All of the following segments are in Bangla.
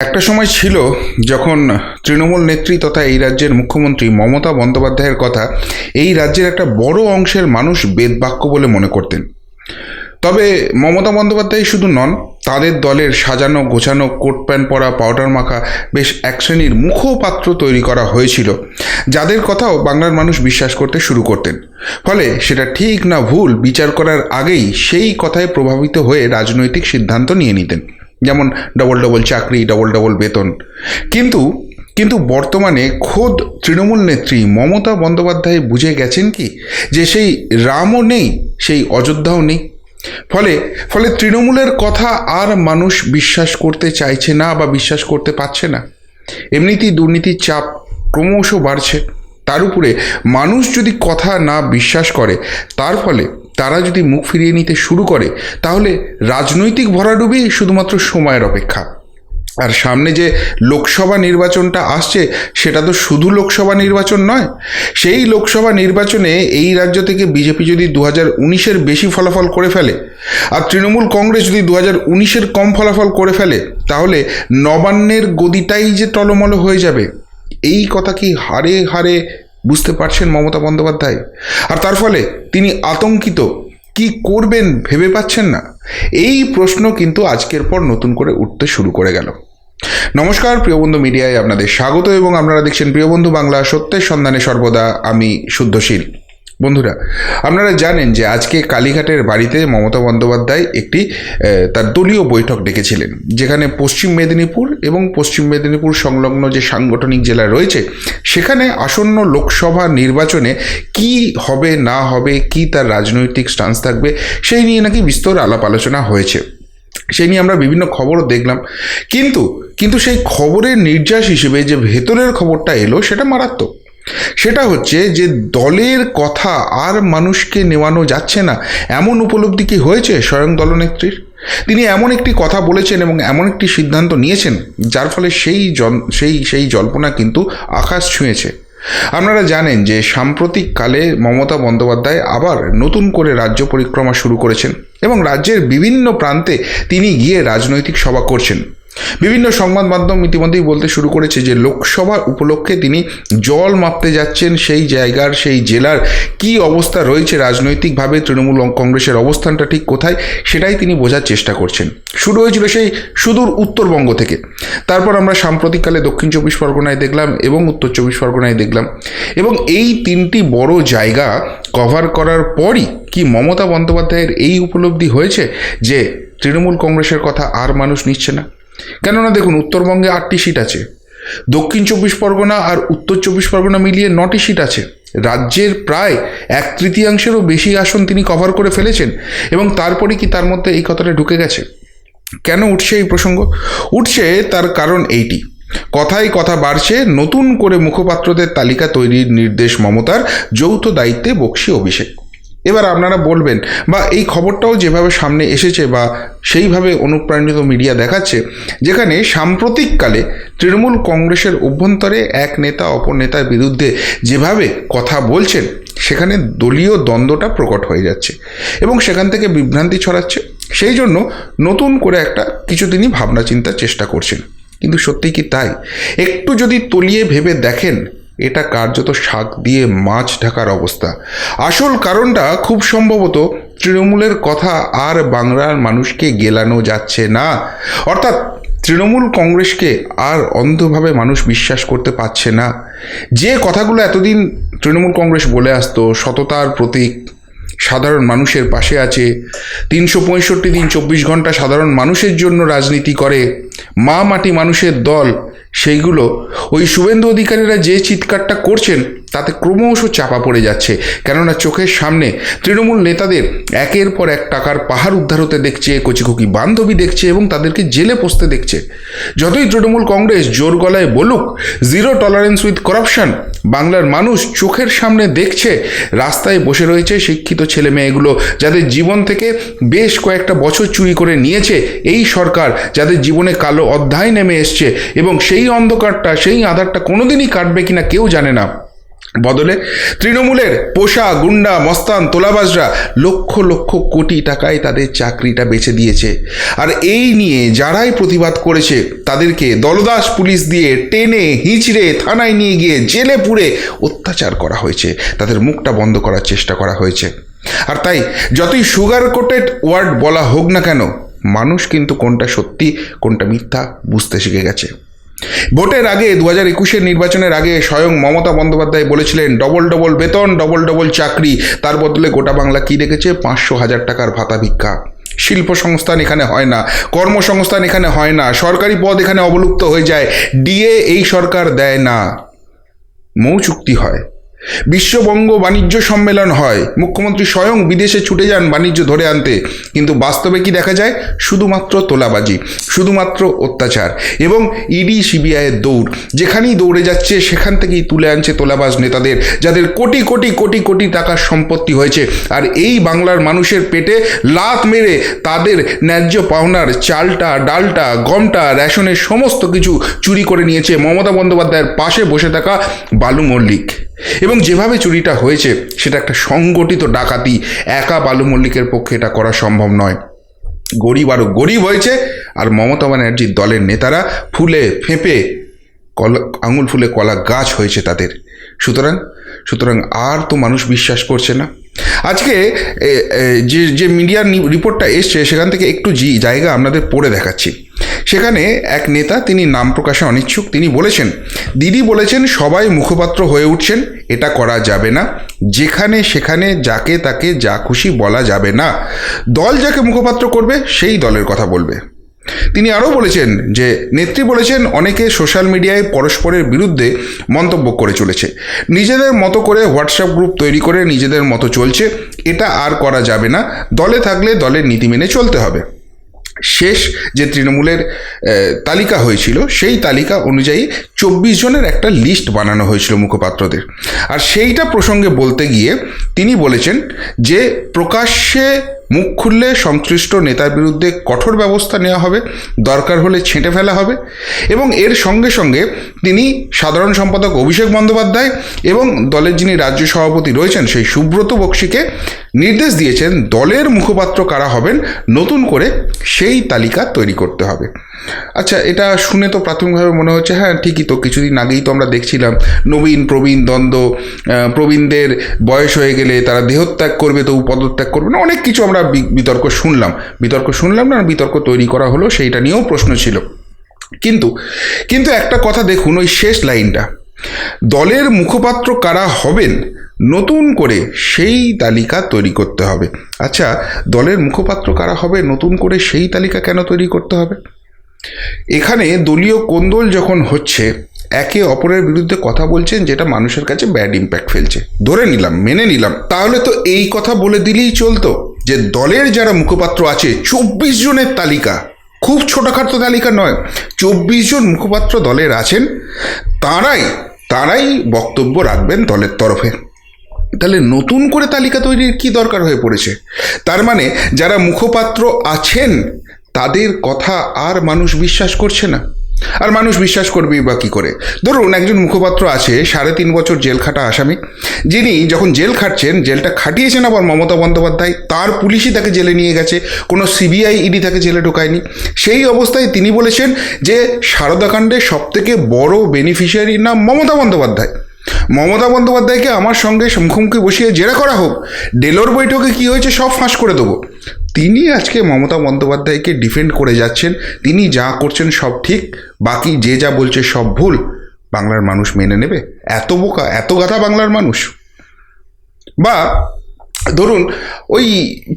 একটা সময় ছিল যখন তৃণমূল নেত্রী তথা এই রাজ্যের মুখ্যমন্ত্রী মমতা বন্দ্যোপাধ্যায়ের কথা এই রাজ্যের একটা বড় অংশের মানুষ বেদবাক্য বলে মনে করতেন। তবে মমতা বন্দ্যোপাধ্যায় শুধু নন, তাদের দলের সাজানো, গোছানো, কোট প্যান্ট পরা, পাউডার মাখা বেশ এক শ্রেণির মুখপাত্র তৈরি করা হয়েছিল, যাদের কথাও বাংলার মানুষ বিশ্বাস করতে শুরু করতেন। ফলে সেটা ঠিক না ভুল, বিচার করার আগেই সেই কথায় প্রভাবিত হয়ে রাজনৈতিক সিদ্ধান্ত নিয়ে নিতেন। যেমন ডবল ডবল চাকরি ডবল ডবল বেতন। কিন্তু কিন্তু বর্তমানে খোদ তৃণমূল নেত্রী মমতা বন্দ্যোপাধ্যায় বুঝে গেছেন কি? যে সেই রামও নেই, সেই অযোধ্যাও নেই। ফলে ফলে তৃণমূলের কথা আর মানুষ বিশ্বাস করতে চাইছে না বা বিশ্বাস করতে পারছে না। এমনিতেই দুর্নীতির চাপ ক্রমশ বাড়ছে। তার উপরে মানুষ যদি কথা না বিশ্বাস করে, তার ফলে তারা যদি মুখ ফিরিয়ে নিতে শুরু করে, তাহলে রাজনৈতিক ভরাডুবি শুধুমাত্র সময়ের অপেক্ষা। আর সামনে যে লোকসভা নির্বাচনটা আসছে, সেটা তো শুধু লোকসভা নির্বাচন নয়। সেই লোকসভা নির্বাচনে এই রাজ্য থেকে বিজেপি যদি দু হাজার উনিশের বেশি ফলাফল করে ফেলে, আর তৃণমূল কংগ্রেস যদি দু হাজার উনিশের কম ফলাফল করে ফেলে, তাহলে নবান্নের গদিটাই যে টলমল হয়ে যাবে, এই কথা কি হারে হারে বুঝতে পারছেন মমতা বন্দ্যোপাধ্যায়? আর তার ফলে তিনি আতঙ্কিত। কি করবেন ভেবে পাচ্ছেন না। এই প্রশ্ন কিন্তু আজকের পর নতুন করে উঠতে শুরু করে গেল। নমস্কার, প্রিয়বন্ধু মিডিয়ায় আপনাদের স্বাগত এবং আপনারা দেখছেন প্রিয়বন্ধু বাংলা সত্যের সন্ধানে সর্বদা। আমি শুদ্ধশীল। বন্ধুরা, আপনারা জানেন যে আজকে কালীঘাটের বাড়িতে মমতা বন্দ্যোপাধ্যায় একটি তার দলীয় বৈঠক ডেকেছিলেন, যেখানে পশ্চিম মেদিনীপুর এবং পশ্চিম মেদিনীপুর সংলগ্ন যে সাংগঠনিক জেলা রয়েছে, সেখানে আসন্ন লোকসভা নির্বাচনে কি হবে, না হবে, কি তার রাজনৈতিক স্টান্স থাকবে, সেই নিয়ে নাকি বিস্তর আলাপ আলোচনা হয়েছে। সেই নিয়ে আমরা বিভিন্ন খবরও দেখলাম, কিন্তু কিন্তু সেই খবরের নির্যাস হিসেবে যে ভেতরের খবরটা এলো, সেটা মারাত্মক। সেটা হচ্ছে যে দলের কথা আর মানুষকে নেওয়ানো যাচ্ছে না। এমন উপলব্ধি কি হয়েছে স্বয়ং দলনেত্রীর? তিনি এমন একটি কথা বলেছেন এবং এমন একটি সিদ্ধান্ত নিয়েছেন, যার ফলে সেই সেই সেই জল্পনা কিন্তু আকাশ ছুঁয়েছে। আপনারা জানেন যে সাম্প্রতিককালে মমতা বন্দ্যোপাধ্যায় আবার নতুন করে রাজ্য পরিক্রমা শুরু করেছেন এবং রাজ্যের বিভিন্ন প্রান্তে তিনি গিয়ে রাজনৈতিক সভা করছেন। বিভিন্ন সংবাদ মাধ্যম ইতিমধ্যেই বলতে শুরু করেছে যে লোকসভা উপলক্ষে তিনি জল মাপতে যাচ্ছেন সেই জায়গার, সেই জেলার। কি অবস্থা রয়েছে রাজনৈতিকভাবে? তৃণমূল কংগ্রেসের অবস্থানটা ঠিক কোথায়? সেটাই তিনি বোঝার চেষ্টা করছেন। শুরু হয়েছিল সেই সুদূর উত্তরবঙ্গ থেকে। তারপর আমরা সাম্প্রতিককালে দক্ষিণ চব্বিশ পরগনায় দেখলাম এবং উত্তর চব্বিশ পরগনায় দেখলাম। এবং এই তিনটি বড় জায়গা কভার করার পরই কি মমতা বন্দ্যোপাধ্যায়ের এই উপলব্ধি হয়েছে যে তৃণমূল কংগ্রেসের কথা আর মানুষ নিচ্ছে না? কেননা দেখুন, উত্তরবঙ্গে আটটি সিট আছে। দক্ষিণ চব্বিশ পরগনা আর উত্তর চব্বিশ পরগনা মিলিয়ে নটি সিট আছে। রাজ্যের প্রায় এক তৃতীয়াংশেরও বেশি আসন তিনি কভার করে ফেলেছেন এবং তারপরে কি তার মধ্যে এই কথাটা ঢুকে গেছে? কেন উঠছে এই প্রসঙ্গ? উঠছে তার কারণ এইটি। কথায় কথা বাড়ছে, নতুন করে মুখপাত্রদের তালিকা তৈরির নির্দেশ মমতার, যৌথ দায়িত্বে বক্সি অভিষেক। এবার আপনারা বলবেন, বা এই খবরটাও যেভাবে সামনে এসেছে বা সেইভাবে অনুপ্রাণিত মিডিয়া দেখাচ্ছে, যেখানে সাম্প্রতিককালে তৃণমূল কংগ্রেসের অভ্যন্তরে এক নেতা অপর নেতার বিরুদ্ধে যেভাবে কথা বলছেন, সেখানে দলীয় দ্বন্দ্বটা প্রকট হয়ে যাচ্ছে এবং সেখান থেকে বিভ্রান্তি ছড়াচ্ছে। সেই জন্য নতুন করে একটা কিছু তিনি ভাবনা চিন্তার চেষ্টা করছেন। কিন্তু সত্যি কি তাই? একটু যদি তলিয়ে ভেবে দেখেন এটা কার্যত শাক দিয়ে মাছ ঢাকার অবস্থা। আসল কারণটা খুব সম্ভবত তৃণমূলের কথা আর বাংলার মানুষকে গেলানো যাচ্ছে না। অর্থাৎ তৃণমূল কংগ্রেসকে আর অন্ধভাবে মানুষ বিশ্বাস করতে পারছে না। যে কথাগুলো এতদিন তৃণমূল কংগ্রেস বলে আসতো, সততার প্রতীক, সাধারণ মানুষের পাশে আছে, তিনশো পঁয়ষট্টি দিন চব্বিশ ঘণ্টা সাধারণ মানুষের জন্য রাজনীতি করে, মা মাটি মানুষের দল সেইগুলো। ওই শুভেন্দু অধিকারীরা যে চিৎকারটা করছেন তাতে ক্রমশ চাপা পড়ে যাচ্ছে। কেননা চোখের সামনে তৃণমূল নেতাদের একের পর এক টাকার পাহাড় উদ্ধার হতে দেখছে, কচিকুকি বান্ধবী দেখছে এবং তাদেরকে জেলে পোষতে দেখছে। যতই তৃণমূল কংগ্রেস জোর গলায় বলুক, জিরো টলারেন্স উইথ করাপশন, বাংলার মানুষ চোখের সামনে দেখছে, রাস্তায় বসে রয়েছে শিক্ষিত ছেলে মেয়েগুলো যাদের জীবন থেকে বেশ কয়েকটা বছর চুরি করে নিয়েছে এই সরকার, যাদের জীবনে কালো অধ্যায় নেমে এসছে এবং সেই অন্ধকারটা, সেই আধারটা কোনোদিনই কাটবে কিনা কেউ জানে না। বদলে তৃণমূলের পোষা, গুন্ডা, মস্তান, তোলাবাজরা লক্ষ লক্ষ কোটি টাকায় তাদের চাকরিটা বেছে দিয়েছে। আর এই নিয়ে যারাই প্রতিবাদ করেছে, তাদেরকে দলদাস পুলিশ দিয়ে টেনে, হিঁচড়ে, থানায় নিয়ে গিয়ে জেলে পুরে অত্যাচার করা হয়েছে। তাদের মুখটা বন্ধ করার চেষ্টা করা হয়েছে। আর তাই যতই সুগার কোটেড ওয়ার্ড বলা হোক না কেন, মানুষ কিন্তু কোনটা সত্যি, কোনটা মিথ্যা বুঝতে শিখে গেছে। ভোটের আগে দু হাজার একুশের নির্বাচনের আগে স্বয়ং মমতা বন্দ্যোপাধ্যায় বলেছিলেন, ডবল ডবল বেতন, ডবল ডবল চাকরি। তার বদলে গোটা বাংলা কী রেখেছে পাঁচশো হাজার টাকার ভাতা ভিক্ষা। শিল্প সংস্থান এখানে হয় না কর্মসংস্থান এখানে হয় না, সরকারি পদ এখানে অবলুপ্ত হয়ে যায়। ডিএ এই সরকার দেয় না। মৌ চুক্তি হয়। বিশ্ববঙ্গ বাণিজ্য সম্মেলন হয়। মুখ্যমন্ত্রী স্বয়ং বিদেশে ছুটে যান বাণিজ্য ধরে আনতে। কিন্তু বাস্তবে কি দেখা যায়? শুধুমাত্র তোলাবাজি, শুধুমাত্র অত্যাচার এবং ইডি সিবিআইয়ের দৌড়। যেখানেই দৌড়ে যাচ্ছে, সেখান থেকেই তুলে আনছে তোলাবাজ নেতাদের, যাদের কোটি কোটি কোটি কোটি টাকার সম্পত্তি হয়েছে। আর এই বাংলার মানুষের পেটে লাত মেরে তাদের ন্যায্য পাওনার চালটা, ডালটা, গমটা, রেশনের সমস্ত কিছু চুরি করে নিয়েছে মমতা বন্দ্যোপাধ্যায়ের পাশে বসে থাকা বালু মল্লিক। এবং যেভাবে চুরিটা হয়েছে, সেটা একটা সংগঠিত ডাকাতি, একা বালু মল্লিকের পক্ষে এটা করা সম্ভব নয়। গরিব আরও গরিব হয়েছে, আর মমতা ব্যানার্জির দলের নেতারা ফুলে ফেঁপে কলা, আঙুল ফুলে কলা গাছ হয়েছে তাদের। সুতরাং সুতরাং আর তো মানুষ বিশ্বাস করছে না। আজকে যে যে মিডিয়ার রিপোর্টটা এসছে, সেখান থেকে একটু জি, জায়গা আপনাদের পড়ে দেখাচ্ছি। সেখানে এক নেতা তিনি নাম প্রকাশে অনিচ্ছুক, তিনি বলেছেন, দিদি বলেছেন, সবাই মুখপাত্র হয়ে উঠছেন, এটা করা যাবে না। যেখানে সেখানে, যাকে তাকে যা খুশি বলা যাবে না। দল যাকে মুখপাত্র করবে, সেই দলের কথা বলবে। তিনি আরও বলেছেন যে, নেত্রী বলেছেন, অনেকে সোশ্যাল মিডিয়ায় পরস্পরের বিরুদ্ধে মন্তব্য করে চলেছে। নিজেদের মতো করে হোয়াটসঅ্যাপ গ্রুপ তৈরি করে নিজেদের মতো চলছে। এটা আর করা যাবে না। দলে থাকলে দলের নীতি মেনে চলতে হবে। শেষ যে তৃণমূলের তালিকা হয়েছিল, সেই তালিকা অনুযায়ী চব্বিশ জনের একটা লিস্ট বানানো হয়েছিল মুখপাত্রদের। আর সেইটা প্রসঙ্গে বলতে গিয়ে তিনি বলেছেন যে প্রকাশ্যে মুখ খুললে সংশ্লিষ্ট নেতার বিরুদ্ধে কঠোর ব্যবস্থা নেওয়া হবে, দরকার হলে ছেঁটে ফেলা হবে এবং এর সঙ্গে সঙ্গে তিনি সাধারণ সম্পাদক অভিষেক বন্দ্যোপাধ্যায় এবং দলের যিনি রাজ্য সভাপতি রয়েছেন সেই সুব্রত বক্সিকে নির্দেশ দিয়েছেন দলের মুখপাত্র কারা হবেন, নতুন করে সেই তালিকা তৈরি করতে হবে। আচ্ছা এটা শুনে তো প্রাথমিকভাবে মনে হচ্ছে হ্যাঁ ঠিকই তো, কিছুদিন আগেই তো আমরা দেখছিলাম, নবীন, প্রবীণ, দ্বন্দ্ব প্রবীণদের বয়স হয়ে গেলে তারা দেহত্যাগ করবে, তবু পদত্যাগ করবে না, অনেক কিছু আমরা বিতর্ক শুনলাম। বিতর্ক শুনলাম না, বিতর্ক তৈরি করা হলো, সেইটা নিয়েও প্রশ্ন ছিল। কিন্তু কিন্তু একটা কথা দেখুন, ওই শেষ লাইনটা। দলের মুখপাত্র কারা হবেন? নতুন করে সেই তালিকা তৈরি করতে হবে। আচ্ছা দলের মুখপাত্র কারা হবে? নতুন করে সেই তালিকা কেন তৈরি করতে হবে? এখানে দলীয় কোন্দল যখন হচ্ছে, একে অপরের বিরুদ্ধে কথা বলছেন, যেটা মানুষের কাছে ব্যাড ইম্প্যাক্ট ফেলছে। ধরে নিলাম, মেনে নিলাম। তাহলে তো এই কথা বলে দিলেই চলতো যে দলের যারা মুখপাত্র আছে, চব্বিশ জনের তালিকা, খুব ছোটোখাটো তালিকা নয়, চব্বিশ জন মুখপাত্র দলের আছেন, তারাই তারাই বক্তব্য রাখবেন দলের তরফে। তাহলে নতুন করে তালিকা তৈরির কি দরকার হয়ে পড়েছে? তার মানে যারা মুখপাত্র আছেন তাদের কথা আর মানুষ বিশ্বাস করছে না। আর মানুষ বিশ্বাস করবেই বা কী করে? ধরুন, একজন মুখপাত্র আছে, সাড়ে তিন বছর জেল খাটা আসামি। যিনি যখন জেল খাটছেন, জেলটা খাটিয়েছেন আবার মমতা বন্দ্যোপাধ্যায়, তার পুলিশই তাকে জেলে নিয়ে গেছে। কোনো সিবিআই ইডি তাকে জেলে ঢোকায়নি। সেই অবস্থায় তিনি বলেছেন যে সারদাকাণ্ডের সবথেকে বড় বেনিফিশিয়ারির নাম মমতা বন্দ্যোপাধ্যায়। মমতা বন্দ্যোপাধ্যায়কে আমার সঙ্গে মুখোমুখি বসিয়ে জেরা করা হোক, ডেলোর বৈঠকে কি হয়েছে সব ফাঁস করে দেবো। তিনি আজকে মমতা বন্দ্যোপাধ্যায়কে ডিফেন্ড করে যাচ্ছেন, তিনি যা করছেন সব ঠিক, বাকি যে যা বলছে সব ভুল, বাংলার মানুষ মেনে নেবে? এত বোকা, এত গাথা বাংলার মানুষ। বা ধরুন, ওই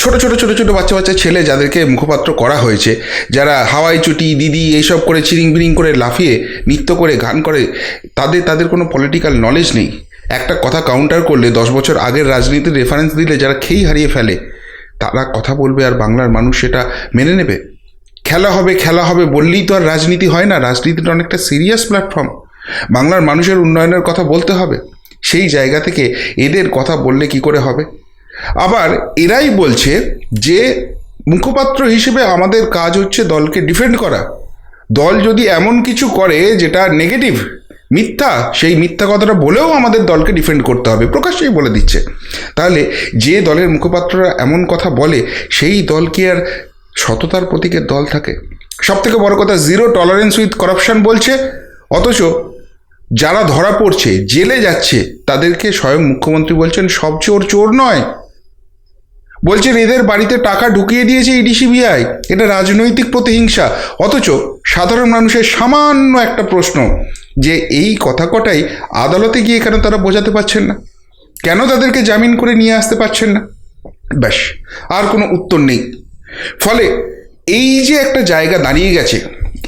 ছোট ছোট ছোট ছোট বাচ্চা বাচ্চা ছেলে যাদেরকে মুখপাত্র করা হয়েছে, যারা হাওয়াই চুটি, দিদি এইসব করে চিরিং বিরিং করে লাফিয়ে নৃত্য করে, গান করে, তাদের তাদের কোনো পলিটিক্যাল নলেজ নেই। একটা কথা কাউন্টার করলে, দশ বছর আগের রাজনীতির রেফারেন্স দিলে, যারা খেই হারিয়ে ফেলে, তারা কথা বলবে আর বাংলার মানুষ সেটা মেনে নেবে। খেলা হবে খেলা হবে বললেই তো আর রাজনীতি হয় না। রাজনীতিটা অনেকটা সিরিয়াস প্ল্যাটফর্ম বাংলার মানুষের উন্নয়নের কথা বলতে হবে। সেই জায়গা থেকে এদের কথা বললে কি করে হবে? আবার এরাই বলছে যে মুখপাত্র হিসেবে আমাদের কাজ হচ্ছে দলকে ডিফেন্ড করা। দল যদি এমন কিছু করে যেটা নেগেটিভ মিথ্যা, সেই মিথ্যা কথাটা বলেও আমাদের দলকে ডিফেন্ড করতে হবে, প্রকাশ্যেই বলে দিচ্ছে। তাহলে যে দলের মুখপাত্ররা এমন কথা বলে, সেই দল কি আর সততার প্রতীকের দল থাকে? সব থেকে বড় কথা জিরো টলারেন্স উইথ করাপশন বলছে, অথচ যারা ধরা পড়ছে, জেলে যাচ্ছে, তাদেরকে স্বয়ং মুখ্যমন্ত্রী বলছেন সব চোর চোর নয়। বলছেন, এদের বাড়িতে টাকা ঢুকিয়ে দিয়েছে ইডি সিবিআই এটা রাজনৈতিক প্রতিহিংসা। অথচ সাধারণ মানুষের সামান্য একটা প্রশ্ন, যে এই কথা কটাই আদালতে গিয়ে কেন তারা বোঝাতে পারছেন না? কেন তাদেরকে জামিন করে নিয়ে আসতে পারছেন না? ব্যাস, আর কোনো উত্তর নেই। ফলে এই যে একটা জায়গা দাঁড়িয়ে গেছে,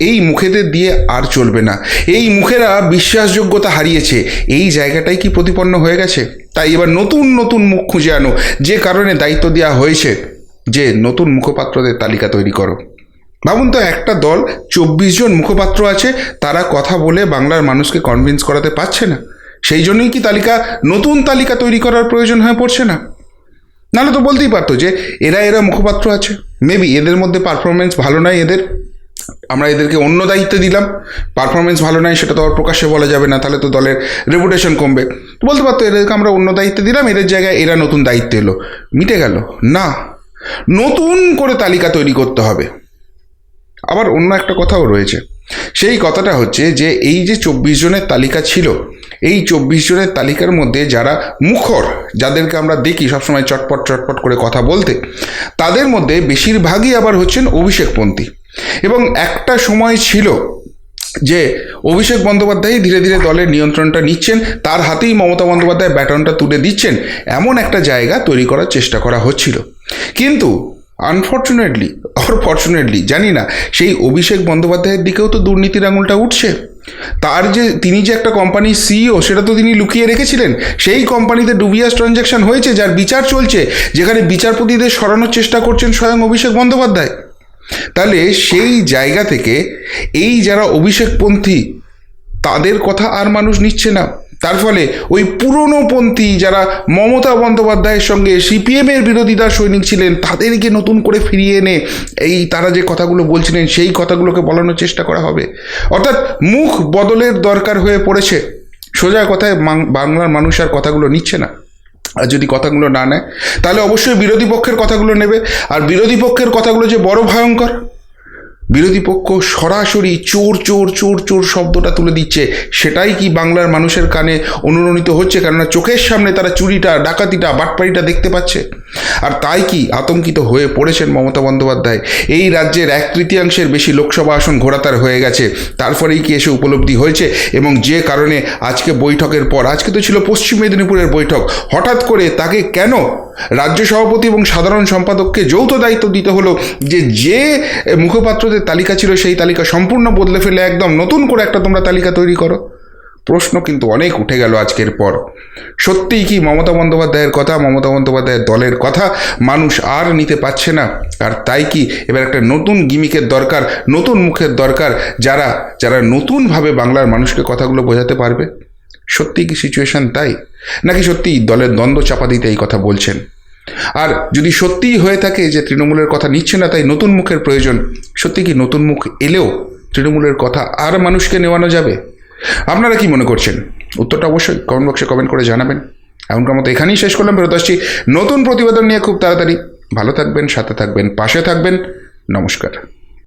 এই মুখেদের দিয়ে আর চলবে না। এই মুখেরা বিশ্বাসযোগ্যতা হারিয়েছে। এই জায়গাটাই কি প্রতিপন্ন হয়ে গেছে? তাই এবার নতুন নতুন মুখ খুঁজে আনো। যে কারণে দায়িত্ব দেওয়া হয়েছে যে নতুন মুখপাত্রদের তালিকা তৈরি করো। ভাবুন তো, একটা দল চব্বিশ জন মুখপাত্র আছে, তারা কথা বলে বাংলার মানুষকে কনভিন্স করাতে পারছে না। সেই জন্যই কি তালিকা, নতুন তালিকা তৈরি করার প্রয়োজন হয়ে পড়ছে না? নাহলে তো বলতেই পারতো যে এরা এরা মুখপাত্র আছে। মেবি এদের মধ্যে পারফরমেন্স ভালো নয় এদের। আমরা এদেরকে অন্য দায়িত্ব দিলাম। পারফরমেন্স ভালো নয় সেটা তো আর প্রকাশ্যে বলা যাবে না, তাহলে তো দলের রেপুটেশন কমবে। বলতে পারতো, এদেরকে আমরা অন্য দায়িত্ব দিলাম, এদের জায়গায় এরা নতুন দায়িত্ব এলো। মিটে গেল। না, নতুন করে তালিকা তৈরি করতে হবে। আবার অন্য একটা কথাও রয়েছে। সেই কথাটা হচ্ছে যে, এই যে চব্বিশ জনের তালিকা ছিল, এই চব্বিশ জনের তালিকার মধ্যে যারা মুখর, যাদেরকে আমরা দেখি সবসময় চটপট চটপট করে কথা বলতে, তাদের মধ্যে বেশিরভাগই আবার হচ্ছেন অভিষেকপন্থী। এবং একটা সময় ছিল যে অভিষেক বন্দ্যোপাধ্যায় ধীরে ধীরে দলের নিয়ন্ত্রণটা নিচ্ছেন, তার হাতেই মমতা বন্দ্যোপাধ্যায় ব্যাটনটা তুলে দিচ্ছেন, এমন একটা জায়গা তৈরি করার চেষ্টা করা হচ্ছিল। কিন্তু আনফর্চুনেটলি অর ফর্চুনেটলি জানি না, সেই অভিষেক বন্দ্যোপাধ্যায়ের দিকেও তো দুর্নীতির আঙুলটা উঠছে। তার যে, তিনি যে একটা কোম্পানির সিইও সেটা তো তিনি লুকিয়ে রেখেছিলেন। সেই কোম্পানিতে ডুবিয়াস ট্রানজ্যাকশন হয়েছে, যার বিচার চলছে, যেখানে বিচারপতিদের সরানোর চেষ্টা করছেন স্বয়ং অভিষেক বন্দ্যোপাধ্যায়। তাহলে সেই জায়গা থেকে এই যারা অভিষেকপন্থী, তাদের কথা আর মানুষ নিচ্ছে না। তার ফলে ওই পুরনোপন্থী যারা মমতা বন্দ্যোপাধ্যায়ের সঙ্গে সিপিএমের বিরোধিতার সৈনিক ছিলেন, তাদেরকে নতুন করে ফিরিয়ে এনে এই তারা যে কথাগুলো বলছিলেন, সেই কথাগুলোকে বলানোর চেষ্টা করা হবে। অর্থাৎ মুখ বদলের দরকার হয়ে পড়েছে। সোজা কথায় বাংলার মানুষ আর কথাগুলো নিচ্ছে না। আর যদি কথাগুলো না নেয়, তাহলে অবশ্যই বিরোধী পক্ষের কথাগুলো নেবে। আর বিরোধী পক্ষের কথাগুলো যে বড় ভয়ঙ্কর বিরোধী পক্ষ সরাসরি চোর চোর চোর চোর শব্দটা তুলে দিচ্ছে। সেটাই কি বাংলার মানুষের কানে অনুরণিত হচ্ছে? কেননা চোখের সামনে তারা চুরিটা, ডাকাতিটা, বাটপাড়িটা দেখতে পাচ্ছে। আর তাই কি আতঙ্কিত হয়ে পড়েছেন মমতা বন্দ্যোপাধ্যায়? এই রাজ্যের এক তৃতীয়াংশের বেশি লোকসভা আসন ঘোরাতার হয়ে গেছে। তারপরেই কি এসে উপলব্ধি হয়েছে? এবং যে কারণে আজকে বৈঠকের পর, আজকে তো ছিল পশ্চিম মেদিনীপুরের বৈঠক, হঠাৎ করে তাকে কেন রাজ্য সভাপতি এবং সাধারণ সম্পাদককে যৌথ দায়িত্ব দিতে হলো যে যে মুখপাত্রদের তালিকা ছিল সেই তালিকা সম্পূর্ণ বদলে ফেলে একদম নতুন করে একটা তোমরা তালিকা তৈরি করো। প্রশ্ন কিন্তু অনেক উঠে গেল আজকের পর। সত্যিই কি মমতা বন্দ্যোপাধ্যায়ের কথা, মমতা বন্দ্যোপাধ্যায়ের দলের কথা মানুষ আর নিতে পারছে না? আর তাই কি এবার একটা নতুন গিমিকের দরকার, নতুন মুখের দরকার যারা যারা নতুনভাবে বাংলার মানুষকে কথাগুলো বোঝাতে পারবে? সত্যিই কি সিচুয়েশন তাই? নাকি সত্যিই দলের দ্বন্দ্ব চাপা দিতে এই কথা বলছেন? আর যদি সত্যিই হয়ে থাকে যে তৃণমূলের কথা নিচ্ছে না তাই নতুন মুখের প্রয়োজন সত্যি কি নতুন মুখ এলেও তৃণমূলের কথা আর মানুষকে নেওয়ানো যাবে? আপনারা কি মনে করছেন? উত্তরটা অবশ্যই কমেন্ট বক্সে কমেন্ট করে জানাবেন। এমনকার মতো এখানেই শেষ করলাম, ফেরত আসছি নতুন প্রতিবেদন নিয়ে খুব তাড়াতাড়ি। ভালো থাকবেন, সাথে থাকবেন, পাশে থাকবেন। নমস্কার।